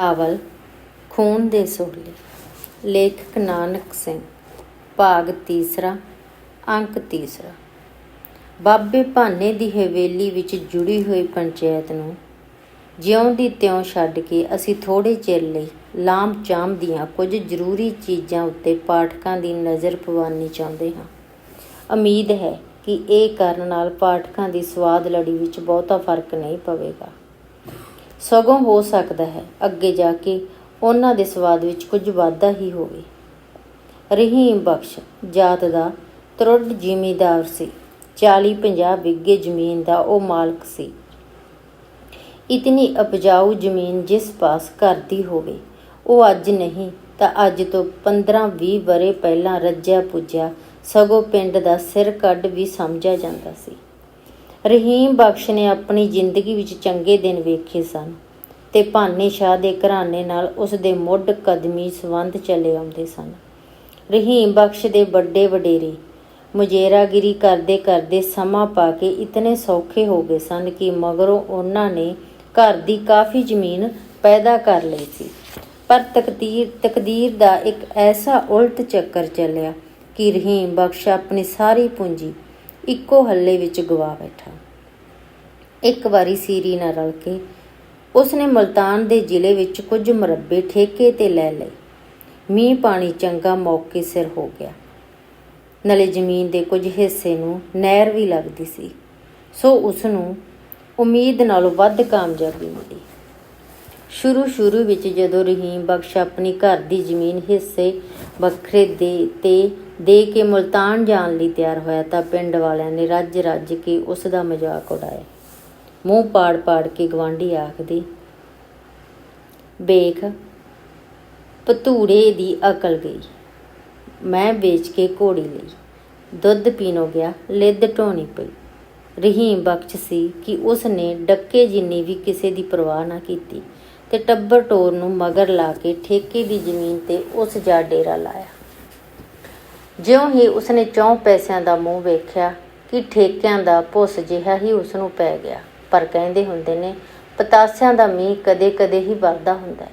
Novel ਖੂਨ ਦੇ ਸੋਲੇ ਲੇਖਕ ਨਾਨਕ ਸਿੰਘ, ਭਾਗ ਤੀਸਰਾ, ਅੰਕ ਤੀਸਰਾ। ਬਾਬੇ ਭਾਨੇ ਦੀ ਹਵੇਲੀ ਵਿੱਚ ਜੁੜੀ ਹੋਈ ਪੰਚਾਇਤ ਨੂੰ ਜਿਉਂ ਦੀ ਤਿਉਂ ਛੱਡ ਕੇ ਅਸੀਂ ਥੋੜੇ ਚਿਰ ਲਈ ਲਾਮ ਚਾਮ ਦੀਆਂ ਕੁਝ ਜ਼ਰੂਰੀ ਚੀਜ਼ਾਂ ਉੱਤੇ ਪਾਠਕਾਂ ਦੀ ਨਜ਼ਰ ਪਵਾਨੀ ਚਾਹੁੰਦੇ ਹਾਂ। ਉਮੀਦ ਹੈ ਕਿ ਇਹ ਕਰਨ ਨਾਲ ਪਾਠਕਾਂ ਦੀ ਸਵਾਦ ਲੜੀ ਵਿੱਚ ਬਹੁਤਾ ਫ਼ਰਕ ਨਹੀਂ ਪਵੇਗਾ। ਸਗੋਂ ਹੋ ਸਕਦਾ ਹੈ ਅੱਗੇ ਜਾ ਕੇ ਉਹਨਾਂ ਦੇ ਸਵਾਦ ਵਿੱਚ ਕੁਝ ਵਾਧਾ ਹੀ ਹੋਵੇ। ਰਹੀਮ ਬਖਸ਼, ਜਾਤ ਦਾ ਤਰੁੱਡ ਜ਼ਿਮੀਦਾਰ ਸੀ। 40-50 ਬਿੱਗੇ ਜ਼ਮੀਨ ਦਾ ਉਹ ਮਾਲਕ ਸੀ। ਇਤਨੀ ਉਪਜਾਊ ਜ਼ਮੀਨ ਜਿਸ ਪਾਸ ਘਰ ਦੀ ਹੋਵੇ, ਉਹ ਅੱਜ ਨਹੀਂ ਤਾਂ ਅੱਜ ਤੋਂ 15-20 ਬਰੇ ਪਹਿਲਾਂ ਰੱਜਿਆ ਪੁੱਜਿਆ ਸਗੋਂ ਪਿੰਡ ਦਾ ਸਿਰ ਕੱਢ ਵੀ ਸਮਝਿਆ ਜਾਂਦਾ ਸੀ। ਰਹੀਮ ਬਖਸ਼ ਨੇ ਆਪਣੀ ਜ਼ਿੰਦਗੀ ਵਿੱਚ ਚੰਗੇ ਦਿਨ ਵੇਖੇ ਸਨ ਤੇ ਭਾਨੇ ਸ਼ਾਹ ਦੇ ਘਰਾਣੇ ਨਾਲ ਉਸ ਦੇ ਮੁੱਢ ਕਦਮੀ ਸੰਬੰਧ ਚੱਲੇ ਆਉਂਦੇ ਸਨ। ਰਹੀਮ ਬਖਸ਼ ਦੇ ਵੱਡੇ ਵਡੇਰੇ ਮੁਜੇਰਾਗਿਰੀ ਕਰਦੇ ਕਰਦੇ ਸਮਾਂ ਪਾ ਕੇ ਇਤਨੇ ਸੌਖੇ ਹੋ ਗਏ ਸਨ ਕਿ ਮਗਰੋਂ ਉਹਨਾਂ ਨੇ ਘਰ ਦੀ ਕਾਫੀ ਜ਼ਮੀਨ ਪੈਦਾ ਕਰ ਲਈ ਸੀ। ਪਰ ਤਕਦੀਰ ਤਕਦੀਰ ਦਾ ਇੱਕ ਐਸਾ ਉਲਟ ਚੱਕਰ ਚੱਲਿਆ ਕਿ ਰਹੀਮ ਬਖਸ਼ ਆਪਣੀ ਸਾਰੀ ਪੂੰਜੀ ਇੱਕੋ ਹੱਲੇ ਵਿੱਚ ਗਵਾ ਬੈਠਾ। ਇੱਕ ਵਾਰੀ ਸੀਰੀ ਨਾਲ ਰਲ ਕੇ ਉਸਨੇ ਮਲਤਾਨ ਦੇ ਜ਼ਿਲ੍ਹੇ ਵਿੱਚ ਕੁਝ ਮਰੱਬੇ ਠੇਕੇ ਤੇ ਲੈ ਲਏ। ਮੀਂਹ ਪਾਣੀ ਚੰਗਾ ਮੌਕੇ ਸਿਰ ਹੋ ਗਿਆ। ਨਲੇ ਜ਼ਮੀਨ ਦੇ ਕੁਝ ਹਿੱਸੇ ਨੂੰ ਨਹਿਰ ਵੀ ਲੱਗਦੀ ਸੀ। ਸੋ ਉਸ ਨੂੰ ਉਮੀਦ ਨਾਲੋਂ ਵੱਧ ਕਾਮਯਾਬੀ ਮਿਲੀ। ਸ਼ੁਰੂ ਸ਼ੁਰੂ ਵਿੱਚ ਜਦੋਂ ਰਹੀਮ ਬਖਸ਼ ਆਪਣੀ ਘਰ ਦੀ ਜ਼ਮੀਨ ਹਿੱਸੇ ਵੱਖਰੇ ਦੇ ਤੇ ਦੇ ਕੇ ਮੁਲਤਾਨ ਜਾਣ ਲਈ ਤਿਆਰ ਹੋਇਆ ਤਾਂ ਪਿੰਡ ਵਾਲਿਆਂ ਨੇ ਰੱਜ ਰੱਜ ਕੇ ਉਸ ਦਾ ਮਜ਼ਾਕ ਉਡਾਇਆ। ਮੂੰਹ ਪਾੜ ਪਾੜ ਕੇ ਗਵਾਂਢੀ ਆਖਦੇ, ਵੇਖ ਪਤੂੜੇ ਦੀ ਅਕਲ ਗਈ। ਮੈਂ ਵੇਚ ਕੇ ਘੋੜੀ ਲਈ। ਦੁੱਧ ਪੀਣੋ ਗਿਆ, ਲਿੱਦ ਢੋਣੀ ਪਈ। ਰਹੀਮ ਬਖਸ਼ ਸੀ ਕਿ ਉਸ ਨੇ ਡੱਕੇ ਜਿੰਨੀ ਵੀ ਕਿਸੇ ਦੀ ਪਰਵਾਹ ਨਾ ਕੀਤੀ ਤੇ ਟੱਬਰ ਟੋਰ ਨੂੰ ਮਗਰ ਲਾ ਕੇ ਠੇਕੇ ਦੀ ਜ਼ਮੀਨ ਤੇ ਉਸ ਜਾ ਡੇਰਾ ਲਾਇਆ। ਜਿਉਂ ਹੀ ਉਸਨੇ ਚੌਂ ਪੈਸਿਆਂ ਦਾ ਮੂੰਹ ਵੇਖਿਆ ਕਿ ਠੇਕਿਆਂ ਦਾ ਪੁੱਸ ਜਿਹਾ ਹੀ ਉਸ ਨੂੰ ਪੈ ਗਿਆ। ਪਰ ਕਹਿੰਦੇ ਹੁੰਦੇ ਨੇ, ਪਤਾਸਿਆਂ ਦਾ ਮੀਂਹ ਕਦੇ-ਕਦੇ ਹੀ ਵਰਦਾ ਹੁੰਦਾ ਹੈ।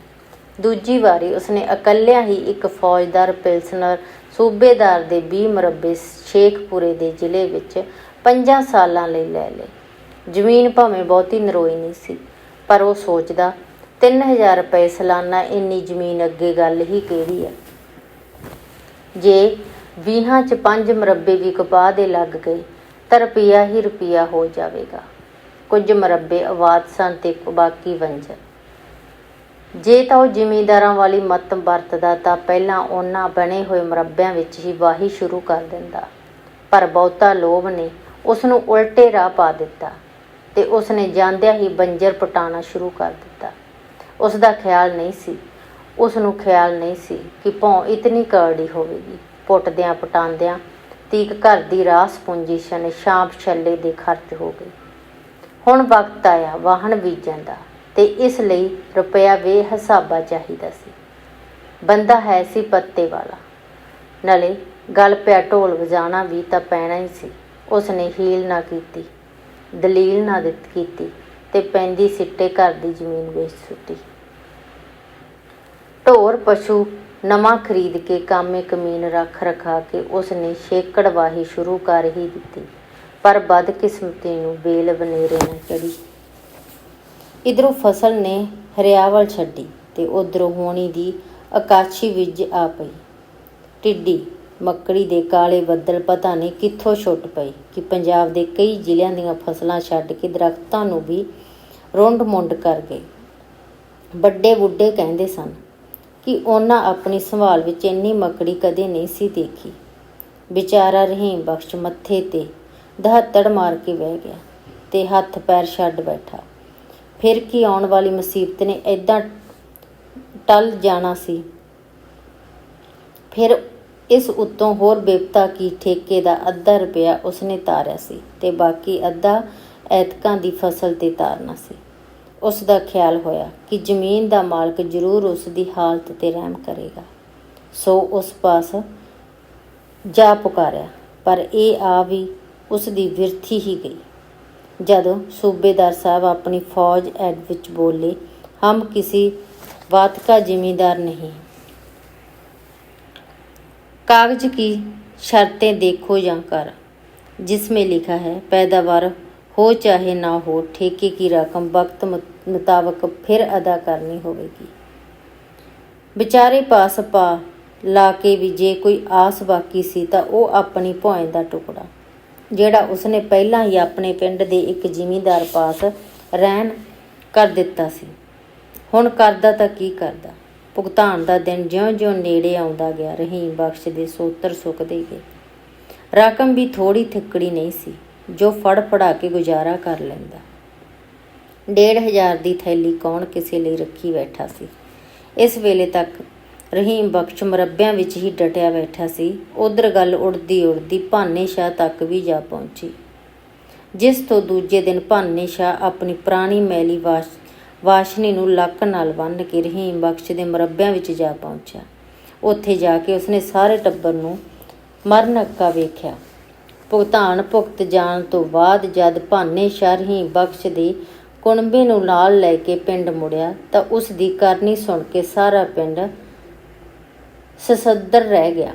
ਦੂਜੀ ਵਾਰੀ ਉਸਨੇ ਇਕੱਲਿਆਂ ਹੀ ਇੱਕ ਫੌਜਦਾਰ ਪਿਲਸਨਰ, ਸੂਬੇਦਾਰ ਦੇ 20 ਮਰਬੇ ਸ਼ੇਖਪੁਰੇ ਦੇ ਜ਼ਿਲ੍ਹੇ ਵਿੱਚ 5 ਸਾਲਾਂ ਲਈ ਲੈ ਲਏ। ਜ਼ਮੀਨ ਭਾਵੇਂ ਬਹੁਤੀ ਨਰੋਈ ਨਹੀਂ ਸੀ, ਪਰ ਉਹ ਸੋਚਦਾ 3000 ਰੁਪਏ ਸਾਲਾਨਾ ਇੰਨੀ ਜ਼ਮੀਨ ਅੱਗੇ ਗੱਲ ਹੀ ਕਿਹੜੀ ਹੈ? ਜੇ 20 ਚ 5 ਮਰਬੇ ਵੀ ਕਪਾਹ ਦੇ ਲੱਗ ਗਏ। ਤਾਂ ਰੁਪਿਆ ਹੀ ਰੁਪਿਆ ਹੋ ਜਾਵੇਗਾ। ਕੁਝ ਮਰਬੇ ਆਵਾਜ਼ ਸਨ ਤੇ ਬਾਕੀ ਵੰਜਰ ਜੇ ਤਾਂ ਉਹ ਜ਼ਿਮੀਂਦਾਰਾਂ ਵਾਲੀ ਮਤ ਵਰਤਦਾ ਤਾਂ ਪਹਿਲਾਂ ਉਹਨਾਂ ਬਣੇ ਹੋਏ ਮਰੱਬਿਆਂ ਵਿੱਚ ਹੀ ਵਾਹੀ ਸ਼ੁਰੂ ਕਰ ਦਿੰਦਾ। ਪਰ ਬਹੁਤਾ ਲੋਭ ਨੇ ਉਸ ਨੂੰ ਉਲਟੇ ਰਾਹ ਪਾ ਦਿੱਤਾ ਤੇ ਉਸ ਨੇ ਜਾਂਦਿਆਂ ਹੀ ਬੰਜਰ ਪਟਾਣਾ ਸ਼ੁਰੂ ਕਰ ਦਿੱਤਾ। ਉਸ ਦਾ ਖਿਆਲ ਨਹੀਂ ਸੀ। ਉਸ ਨੂੰ ਖਿਆਲ ਨਹੀਂ ਸੀ ਕਿ ਭੌਂ ਇਤਨੀ ਕਰੜੀ ਹੋਵੇਗੀ। ਪੁੱਟਦਿਆਂ ਪਟਾਉਂਦਿਆਂ ਤੀਕ ਘਰ ਦੀ ਰਾਸ ਪੂੰਜੀ ਸ਼ਨ ਸ਼ਾਂਪ ਛੱਲੇ ਦੇ ਖਰਚ ਹੋ ਗਈ ਹੁਣ ਵਕਤ ਆਇਆ ਵਾਹਣ ਬੀਜਣ ਦਾ ਤੇ ਇਸ ਲਈ ਰੁਪਇਆ ਬੇਹਿਸਾਬਾ ਚਾਹੀਦਾ ਸੀ। ਬੰਦਾ ਹੈ ਸੀ ਪੱਤੇ ਵਾਲਾ। ਨਲੇ ਗੱਲ ਪਿਆ ਢੋਲ ਵਜਾਣਾ ਵੀ ਤਾਂ ਪੈਣਾ ਹੀ ਸੀ। ਉਸ ਨੇ ਹੀਲ ਨਾ ਕੀਤੀ, ਦਲੀਲ ਨਾ ਦਿੱਤ ਕੀਤੀ ਤੇ ਪੈਂਦੀ ਸਿੱਟੇ ਘਰ ਦੀ ਜ਼ਮੀਨ ਵੇਚ ਸੁੱਟੀ। ਢੋਰ ਪਸ਼ੂ ਨਵਾਂ ਖਰੀਦ ਕੇ ਕਾਮੇ ਕਮੀਨ ਰੱਖ ਰਖਾ ਕੇ ਉਸ ਨੇ ਛੇਕੜ ਵਾਹੀ ਸ਼ੁਰੂ ਕਰ ਹੀ ਦਿੱਤੀ, ਪਰ ਬਦਕਿਸਮਤੀ ਨੂੰ ਬੇਲ ਬਨੇਰੇ ਨਾ ਚੜੀ। ਇਧਰੋਂ ਫਸਲ ਨੇ ਹਰਿਆਵਲ ਛੱਡੀ ਤੇ ਉਧਰੋਂ ਹੋਣੀ ਦੀ ਆਕਾਸ਼ੀ ਵਿੱਚ ਆ ਪਈ। ਟਿੱਡੀ, ਮੱਕੜੀ ਦੇ ਕਾਲੇ ਬੱਦਲ ਪਤਾ ਨਹੀਂ ਕਿੱਥੋਂ ਛੁੱਟ ਪਏ ਕਿ ਪੰਜਾਬ ਦੇ ਕਈ ਜ਼ਿਲ੍ਹਿਆਂ ਦੀਆਂ ਫਸਲਾਂ ਛੱਡ ਕੇ ਦਰਖਤਾਂ ਨੂੰ ਵੀ ਰੁੰਡ ਮੁੰਡ ਕਰ ਗਏ। ਵੱਡੇ ਬੁੱਢੇ ਕਹਿੰਦੇ ਸਨ ਕਿ ਉਹਨਾਂ ਆਪਣੀ ਸੰਭਾਲ ਵਿੱਚ ਇੰਨੀ ਮੱਕੜੀ ਕਦੇ ਨਹੀਂ ਸੀ ਦੇਖੀ। ਵਿਚਾਰਾ ਰਹੀਮ ਬਖਸ਼ ਮੱਥੇ ਤੇ ਦਹੱਤੜ ਮਾਰ ਕੇ ਬਹਿ ਗਿਆ ਤੇ ਹੱਥ ਪੈਰ ਛੱਡ ਬੈਠਾ। ਫਿਰ ਕੀ ਆਉਣ ਵਾਲੀ ਮੁਸੀਬਤ ਨੇ ਐਦਾਂ ਟਲ ਜਾਣਾ ਸੀ? ਫਿਰ ਇਸ ਉੱਤੋਂ ਹੋਰ ਬੇਪਤਾ ਕੀ ਠੇਕੇ ਦਾ ਅੱਧਾ ਰੁਪਇਆ ਉਸਨੇ ਤਾਰਿਆ ਸੀ ਤੇ ਬਾਕੀ ਅੱਧਾ ਐਤਕਾਂ ਦੀ ਫਸਲ ਤੇ ਤਾਰਨਾ ਸੀ। ਉਸ ਦਾ ਖਿਆਲ ਹੋਇਆ ਕਿ ਜ਼ਮੀਨ ਦਾ ਮਾਲਕ ਜ਼ਰੂਰ ਉਸ ਦੀ ਹਾਲਤ ਤੇ ਰਹਿਮ ਕਰੇਗਾ ਸੋ ਉਸ ਪਾਸ ਜਾ ਪੁਕਾਰਿਆ ਪਰ ਇਹ ਆ ਵੀ ਉਸ ਦੀ ਵਿਰਥੀ ਹੀ ਗਈ ਜਦੋਂ ਸੂਬੇਦਾਰ ਸਾਹਿਬ ਆਪਣੀ ਫੌਜ ਐਡ ਵਿੱਚ ਬੋਲੇ ਹਮ ਕਿਸੇ बात का जिम्मेदार नहीं कागज की शर्तें देखो या कर जिसमें लिखा है पैदावार ਹੋ ਚਾਹੇ ਨਾ ਹੋ, ਠੇਕੇ ਕੀ ਰਕਮ ਵਕਤ ਮੁਤਾਬਕ ਫਿਰ ਅਦਾ ਕਰਨੀ ਹੋਵੇਗੀ। ਵਿਚਾਰੇ ਪਾਸ ਪਾ ਲਾ ਕੇ ਵੀ ਜੇ ਕੋਈ ਆਸ ਬਾਕੀ ਸੀ ਤਾਂ ਉਹ ਆਪਣੀ ਭੌਂ ਦਾ ਟੁਕੜਾ, ਜਿਹੜਾ ਉਸਨੇ ਪਹਿਲਾਂ ਹੀ ਆਪਣੇ ਪਿੰਡ ਦੇ ਇੱਕ ਜ਼ਿਮੀਂਦਾਰ ਪਾਸ ਰਹਿਣ ਕਰ ਦਿੱਤਾ ਸੀ। ਹੁਣ ਕਰਦਾ ਤਾਂ ਕੀ ਕਰਦਾ? ਭੁਗਤਾਨ ਦਾ ਦਿਨ ਜਿਉਂ-ਜਿਉਂ ਨੇੜੇ ਆਉਂਦਾ ਗਿਆ, ਰਹੀਮ ਬਖਸ਼ ਦੇ ਸੋਤਰ ਸੁੱਕਦੇ ਗਏ। ਰਕਮ ਵੀ ਥੋੜੀ ਥਿੱਕੜੀ ਨਹੀਂ ਸੀ। ਜੋ ਫੜ ਫੜਾ ਕੇ ਗੁਜ਼ਾਰਾ ਕਰ ਲੈਂਦਾ। ਡੇਢ ਹਜ਼ਾਰ ਦੀ ਥੈਲੀ ਕੌਣ ਕਿਸੇ ਲਈ ਰੱਖੀ ਬੈਠਾ ਸੀ? ਇਸ ਵੇਲੇ ਤੱਕ ਰਹੀਮ ਬਖਸ਼ ਮਰੱਬਿਆਂ ਵਿੱਚ ਹੀ ਡਟਿਆ ਬੈਠਾ ਸੀ। ਉਧਰ ਗੱਲ ਉੜਦੀ ਉੜਦੀ ਭਾਨੇ ਸ਼ਾਹ ਤੱਕ ਵੀ ਜਾ ਪਹੁੰਚੀ। ਜਿਸ ਤੋਂ ਦੂਜੇ ਦਿਨ ਭਾਨੇ ਸ਼ਾਹ ਆਪਣੀ ਪੁਰਾਣੀ ਮੈਲੀ ਵਾਸ਼ ਵਾਸ਼ਨੀ ਨੂੰ ਲੱਕ ਨਾਲ ਬੰਨ੍ਹ ਕੇ ਰਹੀਮ ਬਖਸ਼ ਦੇ ਮਰੱਬਿਆਂ ਵਿੱਚ ਜਾ ਪਹੁੰਚਿਆ। ਉੱਥੇ ਜਾ ਕੇ ਉਸਨੇ ਸਾਰੇ ਟੱਬਰ ਨੂੰ ਮਰਨ ਅੱਕਾ ਵੇਖਿਆ। ਭੁਗਤਾਨ ਭੁਗਤ ਜਾਣ ਤੋਂ ਬਾਅਦ ਜਦ ਭਾਨੇ ਸ਼ਾਹ ਰਹੀਮ ਬਖਸ਼ ਦੇ ਕੁਣਬੇ ਨੂੰ ਨਾਲ ਲੈ ਕੇ ਪਿੰਡ ਮੁੜਿਆ ਤਾਂ ਉਸ ਦੀ ਕਰਨੀ ਸੁਣ ਕੇ ਸਾਰਾ ਪਿੰਡ ਸਸੱਦਰ ਰਹਿ ਗਿਆ।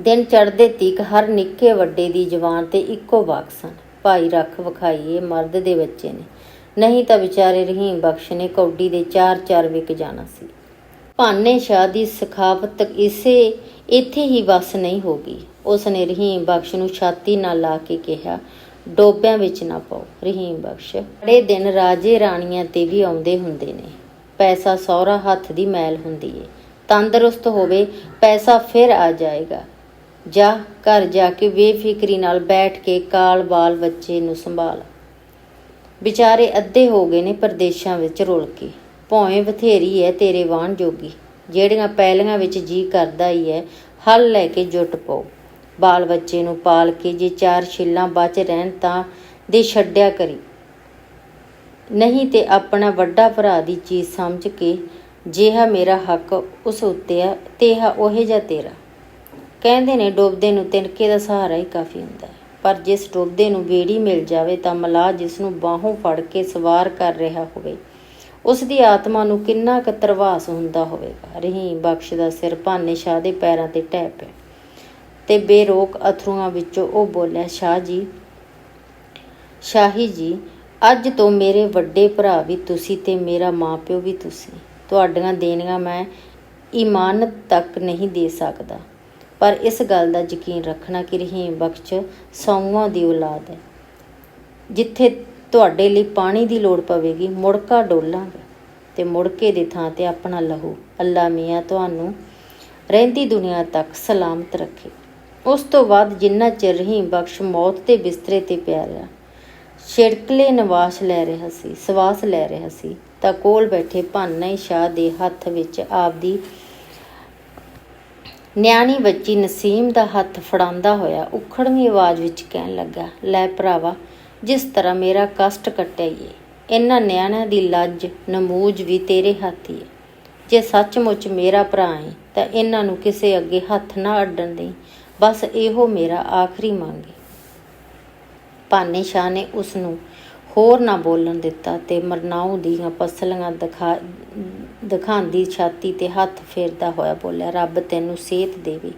ਦਿਨ ਚੜ੍ਹਦੇ ਤੀਕ ਹਰ ਨਿੱਕੇ ਵੱਡੇ ਦੀ ਜਵਾਨ ਤੇ ਇੱਕੋ ਵਾਕ ਸਨ, ਭਾਈ ਰੱਖ ਵਿਖਾਈਏ, ਮਰਦ ਦੇ ਬੱਚੇ ਨੇ। ਨਹੀਂ ਤਾਂ ਵਿਚਾਰੇ ਰਹੀਮ ਬਖਸ਼ ਨੇ, ਕੌਡੀ ਦੇ ਚਾਰ ਚਾਰ ਵਿਕ ਜਾਣਾ ਸੀ। ਭਾਨੇ ਸ਼ਾਹ ਦੀ ਸਖਾਵਤ ਇਸੇ, ਇੱਥੇ ਹੀ ਵਸ ਨਹੀਂ ਹੋਗੀ ਉਸ ਨੇ ਰਹੀਮ ਬਖਸ਼ ਨੂੰ ਛਾਤੀ ਨਾਲ ਲਾ ਕੇ ਕਿਹਾ, ਡੋਬਿਆਂ ਵਿੱਚ ਨਾ ਪਾਓ, ਰਹੀਮ ਬਖਸ਼। ਬੜੇ ਦਿਨ ਰਾਜੇ ਰਾਣੀਆਂ ਤੇ ਵੀ ਆਉਂਦੇ ਹੁੰਦੇ ਨੇ। ਪੈਸਾ ਸਹੁਰਾ ਹੱਥ ਦੀ ਮੈਲ ਹੁੰਦੀ ਏ। ਤੰਦਰੁਸਤ ਹੋਵੇ, ਪੈਸਾ ਫਿਰ ਆ ਜਾਏਗਾ। ਜਾ, ਘਰ ਜਾ ਕੇ ਬੇਫਿਕਰੀ ਨਾਲ ਬੈਠ ਕੇ ਕਾਲ ਬਾਲ ਬੱਚੇ ਨੂੰ ਸੰਭਾਲ। ਵਿਚਾਰੇ ਅੱਧੇ ਹੋ ਗਏ ਨੇ ਪਰਦੇਸ਼ਾਂ ਵਿੱਚ ਰੁਲ ਕੇ। ਭੌਵੇਂ ਬਥੇਰੀ ਹੈ ਤੇਰੇ ਵਾਹਣ ਜੋਗੀ। ਜਿਹੜੀਆਂ ਪੈਲੀਆਂ ਵਿੱਚ ਜੀ ਕਰਦਾ ਹੀ ਹੈ ਹੱਲ ਲੈ ਕੇ ਜੁੱਟ ਪਾਓ। ਬਾਲ ਬੱਚੇ ਨੂੰ ਪਾਲ ਕੇ ਜੇ ਚਾਰ ਛਿੱਲਾਂ ਬਚ ਰਹਿਣ ਤਾਂ ਦੇ ਛੱਡਿਆ ਕਰੀ। ਨਹੀਂ ਤੇ ਆਪਣਾ ਵੱਡਾ ਭਰਾ ਦੀ ਚੀਜ਼ ਸਮਝ ਕੇ ਜਿਹਾ ਮੇਰਾ ਹੱਕ ਉਸ ਉੱਤੇ ਆ ਤੇਹਾ ਉਹੇ ਜਿਹਾ ਤੇਰਾ। ਕਹਿੰਦੇ ਨੇ ਡੋਬਦੇ ਨੂੰ ਤਿਨਕੇ ਦਾ ਸਹਾਰਾ ਹੀ ਕਾਫੀ ਹੁੰਦਾ ਹੈ। ਪਰ ਜਿਸ ਡੋਬਦੇ ਨੂੰ ਬੇੜੀ ਮਿਲ ਜਾਵੇ ਤਾਂ ਮਲਾਹ ਜਿਸ ਨੂੰ ਬਾਹੋਂ ਫੜ ਕੇ ਸਵਾਰ ਕਰ ਰਿਹਾ ਹੋਵੇ, ਉਸ ਦੀ ਆਤਮਾ ਨੂੰ ਕਿੰਨਾ ਕੁ ਤਰਵਾਸ ਹੁੰਦਾ ਹੋਵੇਗਾ। ਰਹੀਮ ਬਖਸ਼ ਦਾ ਸਿਰ ਭਾਨੇ ਸ਼ਾਹ ਦੇ ਪੈਰਾਂ ਤੇ ਟਹਿ ਪਿਆ। ਤੇ ਬੇਰੋਕ ਅਥਰੂਆਂ ਵਿੱਚੋਂ ਉਹ ਬੋਲਿਆ, ਸ਼ਾਹ ਜੀ, ਸ਼ਾਹੀ ਜੀ, ਅੱਜ ਤੋਂ ਮੇਰੇ ਵੱਡੇ ਭਰਾ ਵੀ ਤੁਸੀਂ ਤੇ ਮੇਰਾ ਮਾਪਿਓ ਵੀ ਤੁਸੀਂ। ਤੁਹਾਡੀਆਂ ਦੇਣੀਆਂ ਮੈਂ ਇਮਾਨਤ ਤੱਕ ਨਹੀਂ ਦੇ ਸਕਦਾ। ਪਰ ਇਸ ਗੱਲ ਦਾ ਯਕੀਨ ਰੱਖਣਾ ਕਿ ਰਹੀਮ ਬਖਸ਼ ਸੌਵਾਂ ਦੀ ਔਲਾਦ ਹੈ। ਜਿੱਥੇ ਤੁਹਾਡੇ ਲਈ ਪਾਣੀ ਦੀ ਲੋੜ ਪਵੇਗੀ, ਮੁੜਕਾ ਡੋਲਾਂਗੇ ਤੇ ਮੁੜਕੇ ਦੀ ਥਾਂ ਤੇ ਆਪਣਾ ਲਹੂ, ਅੱਲਾ ਮੀਆਂ, ਤੁਹਾਨੂੰ ਰਹਿੰਦੀ ਦੁਨੀਆ ਤੱਕ ਸਲਾਮਤ ਰੱਖੇ। ਉਸ ਤੋਂ ਬਾਅਦ ਜਿੰਨਾ ਚਿਰ ਰਹੀਮ ਬਖਸ਼ ਮੌਤ ਦੇ ਬਿਸਤਰੇ ਤੇ ਪਿਆ ਰਿਹਾ। ਛਿੜਕਲੇ ਨਿਵਾਸ ਲੈ ਰਿਹਾ ਸੀ, ਸਵਾਸ ਲੈ ਰਿਹਾ ਸੀ, ਤਾਂ ਕੋਲ ਬੈਠੇ ਭਾਨਾ ਸ਼ਾਹ ਦੇ ਹੱਥ ਵਿੱਚ ਆਪਦੀ ਨਿਆਣੀ ਬੱਚੀ ਨਸੀਮ ਦਾ ਹੱਥ ਫੜਾਉਂਦਾ ਹੋਇਆ ਉਖੜਵੀਂ ਆਵਾਜ਼ ਵਿੱਚ ਕਹਿਣ ਲੱਗਾ, ਲੈ ਭਰਾਵਾ, ਜਿਸ ਤਰ੍ਹਾਂ ਮੇਰਾ ਕਸ਼ਟ ਕੱਟਿਆ ਈ ਏ, ਇਹਨਾਂ ਨਿਆਣਿਆਂ ਦੀ ਲੱਜ ਨਮੂਜ ਵੀ ਤੇਰੇ ਹੱਥ ਹੀ ਹੈ ਜੇ ਸੱਚਮੁੱਚ ਮੇਰਾ ਭਰਾ ਹੈ ਤਾਂ ਇਹਨਾਂ ਨੂੰ ਕਿਸੇ ਅੱਗੇ ਹੱਥ ਨਾ ਅੱਡਣ ਦੇ ਬਸ ਇਹੋ ਮੇਰਾ ਆਖਰੀ ਮੰਗ ਹੈ ਭਾਨੇ ਸ਼ਾਹ ਨੇ ਉਸ ਨੂੰ ਹੋਰ ਨਾ ਬੋਲਣ ਦਿੱਤਾ ਤੇ ਮਰਨਾਉ ਦੀਆਂ ਪਸਲੀਆਂ ਦਿਖਾ, ਦਿਖਾਉਂਦੀ ਛਾਤੀ ਤੇ ਹੱਥ ਫੇਰਦਾ ਹੋਇਆ ਬੋਲਿਆ, ਰੱਬ ਤੈਨੂੰ ਸਿਹਤ ਦੇਵੇ,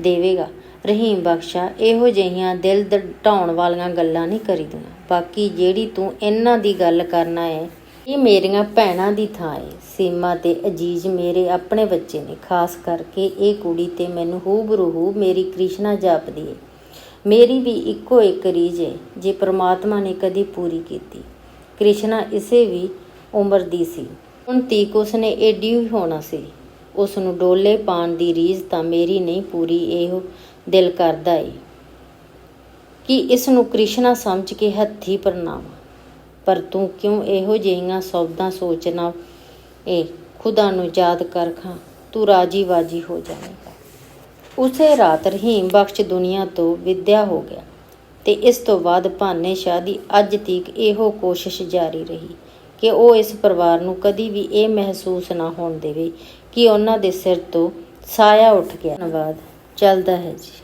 ਦੇਵੇਗਾ। ਰਹੀਮ ਬਖਸ਼ਾ, ਇਹੋ ਜਿਹੀਆਂ ਦਿਲ ਢਾਉਣ ਵਾਲੀਆਂ ਗੱਲਾਂ ਨਹੀਂ ਕਰੀਦੀਆਂ। ਬਾਕੀ ਜਿਹੜੀ ਤੂੰ ਇਹਨਾਂ ਦੀ ਗੱਲ ਕਰਨਾ ਹੈ ਇਹ ਮੇਰੀਆਂ ਭੈਣਾਂ ਦੀ ਥਾਂ ਏ। ਸੀਮਾ ਤੇ ਅਜੀਜ਼ ਮੇਰੇ ਆਪਣੇ ਬੱਚੇ ਨੇ। ਖਾਸ ਕਰਕੇ ਇਹ ਕੁੜੀ ਤੇ ਮੈਨੂੰ ਹੂਬਰੂ ਮੇਰੀ ਕ੍ਰਿਸ਼ਨਾ ਜਾਪਦੀ ਹੈ ਮੇਰੀ ਵੀ ਇੱਕੋ ਇੱਕ ਰੀਝ ਹੈ ਜੇ ਪ੍ਰਮਾਤਮਾ ਨੇ ਕਦੀ ਪੂਰੀ ਕੀਤੀ। ਕ੍ਰਿਸ਼ਨਾ ਇਸੇ ਵੀ ਉਮਰ ਦੀ ਸੀ। ਹੁਣ ਤੀਕ ਉਸਨੇ ਏਡੀ ਹੀ ਹੋਣਾ ਸੀ। ਉਸ ਨੂੰ ਡੋਲੇ ਪਾਣ ਦੀ ਰੀਝ ਤਾਂ ਮੇਰੀ ਨਹੀਂ, ਪੂਰੀ ਇਹੋ ਦਿਲ ਕਰਦਾ ਏ ਕਿ ਇਸ ਨੂੰ ਕ੍ਰਿਸ਼ਨਾ ਸਮਝ ਕੇ ਹੱਥੀ ਪ੍ਰਣਾਮ ਪਰ ਤੂੰ ਕਿਉਂ ਇਹੋ ਜਿਹੀਆਂ ਸੌਦਾਂ ਸੋਚਣਾ ਏ, ਖੁਦਾ ਨੂੰ ਯਾਦ ਕਰ ਖਾਂ, ਤੂੰ ਰਾਜੀ ਬਾਜੀ ਹੋ ਜਾਵੇਗਾ। ਉਸੇ ਰਾਤ ਰਹੀਮ ਬਖਸ਼ ਦੁਨੀਆ ਤੋਂ ਵਿਦਿਆ ਹੋ ਗਿਆ ਤੇ ਇਸ ਤੋਂ ਬਾਅਦ ਭਾਨੇ ਸ਼ਾਹ ਦੀ ਅੱਜ ਤੀਕ ਇਹੋ ਕੋਸ਼ਿਸ਼ ਜਾਰੀ ਰਹੀ ਕਿ ਉਹ ਇਸ ਪਰਿਵਾਰ ਨੂੰ ਕਦੀ ਵੀ ਇਹ ਮਹਿਸੂਸ ਨਾ ਹੋਣ ਦੇਵੇ ਕਿ ਉਹਨਾਂ ਦੇ ਸਿਰ ਤੋਂ ਸਾਇਆ ਉੱਠ ਗਿਆ। ਧੰਨਵਾਦ। ਚੱਲਦਾ ਹੈ ਜੀ।